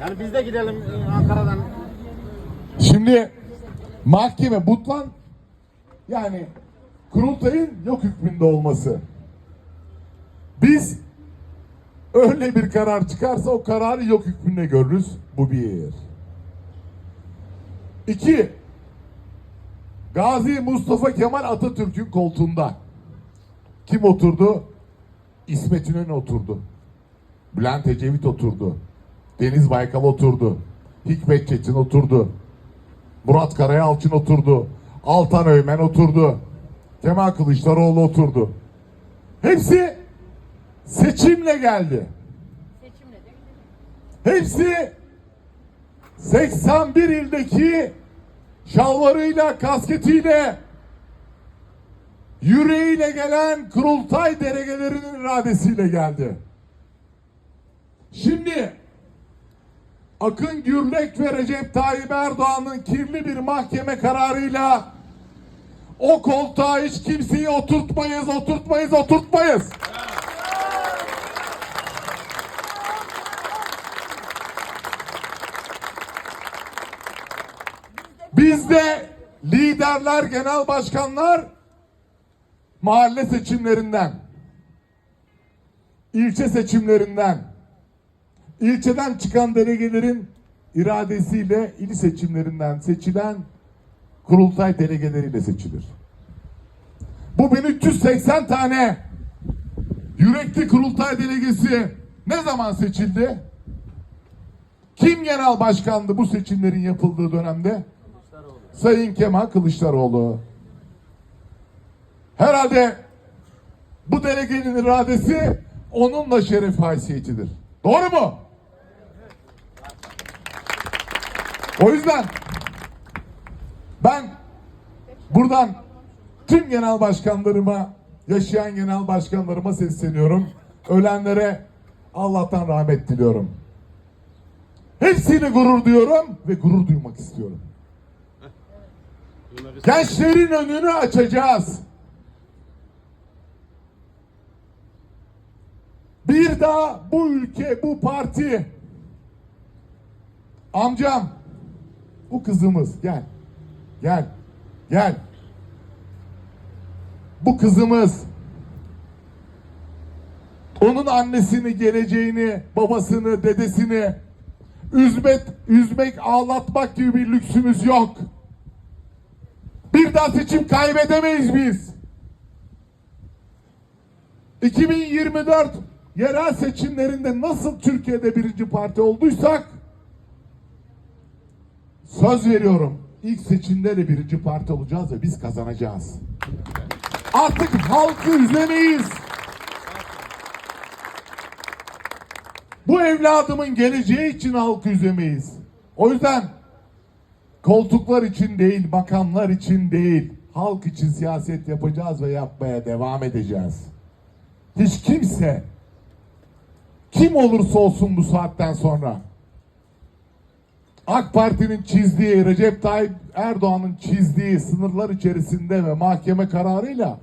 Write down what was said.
Yani biz de gidelim e, Ankara'dan. Şimdi mahkeme butlan yani kurultayın yok hükmünde olması. Biz öyle bir karar çıkarsa o kararı yok hükmünde görürüz. Bu bir. İki. Gazi Mustafa Kemal Atatürk'ün koltuğunda kim oturdu? İsmet İnönü oturdu. Bülent Ecevit oturdu. Deniz Baykal oturdu. Hikmet Çetin oturdu. Murat Karayalçın oturdu. Altan Öymen oturdu. Kemal Kılıçdaroğlu oturdu. Hepsi seçimle geldi. Seçimle de Hepsi 81 ildeki şalvarıyla, kasketiyle, yüreğiyle gelen kurultay delegelerinin iradesiyle geldi. Şimdi Akın Gürlek ve Recep Tayyip Erdoğan'ın kirli bir mahkeme kararıyla o koltuğa hiç kimseyi oturtmayız, oturtmayız, oturtmayız. Bizde liderler, genel başkanlar mahalle seçimlerinden, ilçe seçimlerinden, ilçeden çıkan delegelerin iradesiyle il seçimlerinden seçilen kurultay delegeleriyle seçilir. Bu 1380 tane yürekli kurultay delegesi ne zaman seçildi? Kim genel başkandı bu seçimlerin yapıldığı dönemde? Sayın Kemal Kılıçdaroğlu. Herhalde bu delegenin iradesi onunla şeref haysiyetidir. Doğru mu? O yüzden ben buradan tüm genel başkanlarıma, yaşayan genel başkanlarıma sesleniyorum. Ölenlere Allah'tan rahmet diliyorum. Hepsiyle gurur duyuyorum ve gurur duymak istiyorum. Gençlerin önünü açacağız. Bir daha bu ülke, bu parti amcam bu kızımız gel. Gel. Gel. Bu kızımız onun annesini, geleceğini, babasını, dedesini üzmek, üzmek, ağlatmak gibi bir lüksümüz yok. Bir daha seçim kaybedemeyiz biz. 2024 yerel seçimlerinde nasıl Türkiye'de birinci parti olduysak söz veriyorum ilk seçimde de birinci parti olacağız ve biz kazanacağız. Artık halkı üzlemeyiz. Bu evladımın geleceği için halkı üzemeyiz. O yüzden koltuklar için değil, makamlar için değil, halk için siyaset yapacağız ve yapmaya devam edeceğiz. Hiç kimse kim olursa olsun bu saatten sonra AK Parti'nin çizdiği, Recep Tayyip Erdoğan'ın çizdiği sınırlar içerisinde ve mahkeme kararıyla